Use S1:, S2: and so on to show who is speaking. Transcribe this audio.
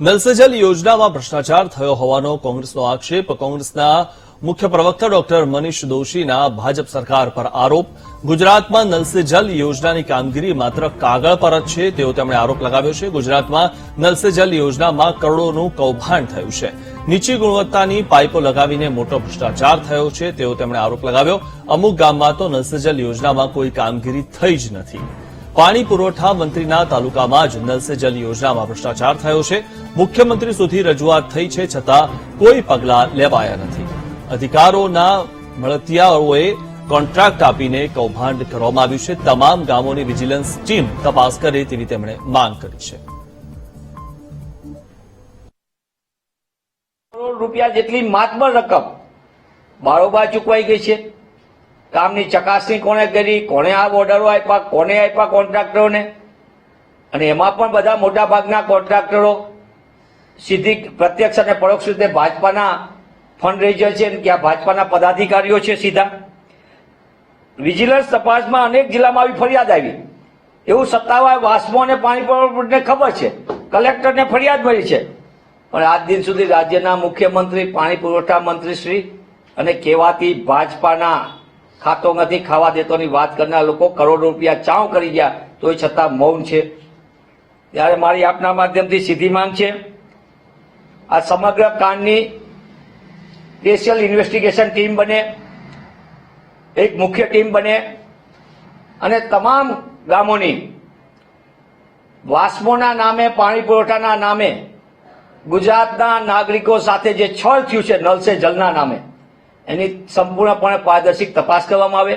S1: Null સે જલ યોજનામાં ભ્રષ્ટાચાર થયો હોવાનો કોંગ્રેસનો આક્ષેપ. કોંગ્રેસના મુખ્ય પ્રવક્તા ડોક્ટર મનીષ દોશીના ભાજપ સરકાર પર આરોપ. ગુજરાતમાં નલ સે જલ યોજનાની કામગીરી માત્ર કાગળ પર જ છે, તેવો તેમણે આરોપ લગાવ્યો છે. ગુજરાતમાં નલ સે જલ યોજનામાં કરોડોનું કૌભાંડ થયું છે. નીચી ગુણવત્તાની પાઇપો લગાવીને મોટો ભ્રષ્ટાચાર થયો છે, તેવો તેમણે આરોપ લગાવ્યો. અમુક ગામમાં તો નલ સે જલ યોજનામાં કોઈ કામગીરી થઈ જ નથી. પાણી પુરવઠા મંત્રીના તાલુકામાં જ નલ જલ યોજનામાં ભ્રષ્ટાચાર થયો છે. મુખ્યમંત્રી સુધી રજૂઆત થઈ છે છતાં કોઈ પગલાં લેવાયા નથી. અધિકારોના મળતિયાઓએ કોન્ટ્રાક્ટ આપીને કૌભાંડ કરવામાં આવ્યું છે. તમામ ગામોની વિજિલન્સ ટીમ તપાસ કરે તેવી તેમણે માંગ કરી છે.
S2: કરોડ રૂપિયા જેટલી માતબર રકમ બારોબાર ચૂકવાઈ ગઈ છે. કામની ચકાસણી કોણે કરી, કોણે આ ઓર્ડરો આપ્યા, કોને આપ્યા કોન્ટ્રાક્ટરોને? અને એમાં પણ બધા મોટા ભાગના કોન્ટ્રાક્ટરો સીધી પ્રત્યક્ષ અને પરોક્ષ રીતે ભાજપાના ફંડ રેઝર છે કે આ ભાજપાના પદાધિકારીઓ છે સીધા. વિજિલન્સ તપાસમાં અનેક જિલ્લામાં આવી ફરિયાદ આવી. એવું સત્તાવાર વાસ્મો અને પાણી પુરવઠાને ખબર છે. કલેક્ટરને ફરિયાદ મળી છે. પણ આજ દિન સુધી રાજ્યના મુખ્યમંત્રી, પાણી પુરવઠા મંત્રી શ્રી અને કહેવાતી ભાજપાના ખાતો નથી, ખાવા દેતોની વાત કરનાર લોકો કરોડો રૂપિયા ચાઉ કરી ગયા, તોય છતાં મૌન છે. ત્યારે મારી આપના માધ્યમથી સીધી માંગ છે. આ સમગ્ર કાંડની સ્પેશિયલ ઇન્વેસ્ટિગેશન ટીમ બને, એક મુખ્ય ટીમ બને, અને તમામ ગામોની વાસ્મોના નામે, પાણી પુરવઠાના નામે, ગુજરાતના નાગરિકો સાથે જે છળ થયું છે નલ સે જલના નામે એની સંપૂર્ણપણે પારદર્શિક તપાસ કરવામાં આવે.